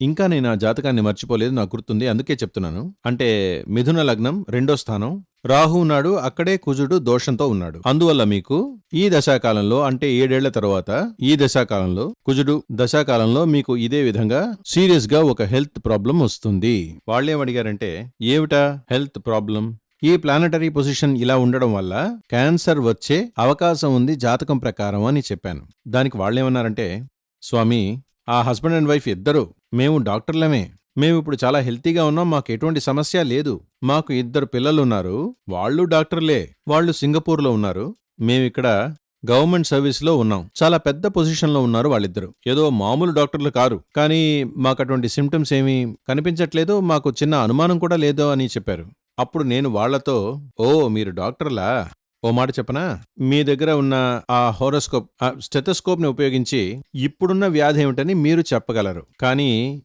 ఇంకా నేను ఆ జాతకాన్ని మర్చిపోలేదు నాకు గుర్తుంది అందుకే చెప్తున్నాను. అంటే మిథున లగ్నం రెండో స్థానం. రాహు ఉన్నాడు అక్కడే కుజుడు దోషంతో ఉన్నాడు. అందువల్ల మీకు ఈ దశాకాలంలో అంటే ఏడేళ్ళ తర్వాత ఈ దశాకాలంలో కుజుడు దశాకాలంలో మీకు ఇదే విధంగా సీరియస్గా ఒక హెల్త్ ప్రాబ్లం వస్తుంది. వాళ్ళేమడిగారంటే ఏమిటా హెల్త్ ప్రాబ్లం ఈ ప్లానటరీ పొజిషన్ ఇలా ఉండడం వల్ల క్యాన్సర్ వచ్చే అవకాశం ఉంది జాతకం ప్రకారం అని చెప్పాను. దానికి వాళ్ళేమన్నారంటే స్వామి ఆ హస్బెండ్ అండ్ వైఫ్ ఇద్దరు మేము డాక్టర్లమే. మేమిప్పుడు చాలా హెల్తీగా ఉన్నాం. మాకు ఎటువంటి సమస్య లేదు. మాకు ఇద్దరు పిల్లలున్నారు. వాళ్ళు డాక్టర్లే. వాళ్ళు సింగపూర్లో ఉన్నారు. మేమిక్కడ గవర్నమెంట్ సర్వీస్లో ఉన్నాం. చాలా పెద్ద పొజిషన్లో ఉన్నారు వాళ్ళిద్దరు. ఏదో మామూలు డాక్టర్లు కారు. కానీ మాకు అటువంటి సిమ్టమ్స్ ఏమీ కనిపించట్లేదు. మాకు చిన్న అనుమానం కూడా లేదో అని చెప్పారు. అప్పుడు నేను వాళ్ళతో ఓ మీరు డాక్టర్లా? ఓ మాట చెప్పనా? మీ దగ్గర ఉన్న ఆ హోరోస్కోప్ ఆ స్టెథోస్కోప్ని ఉపయోగించి ఇప్పుడున్న వ్యాధి ఏమిటని మీరు చెప్పగలరు. కానీ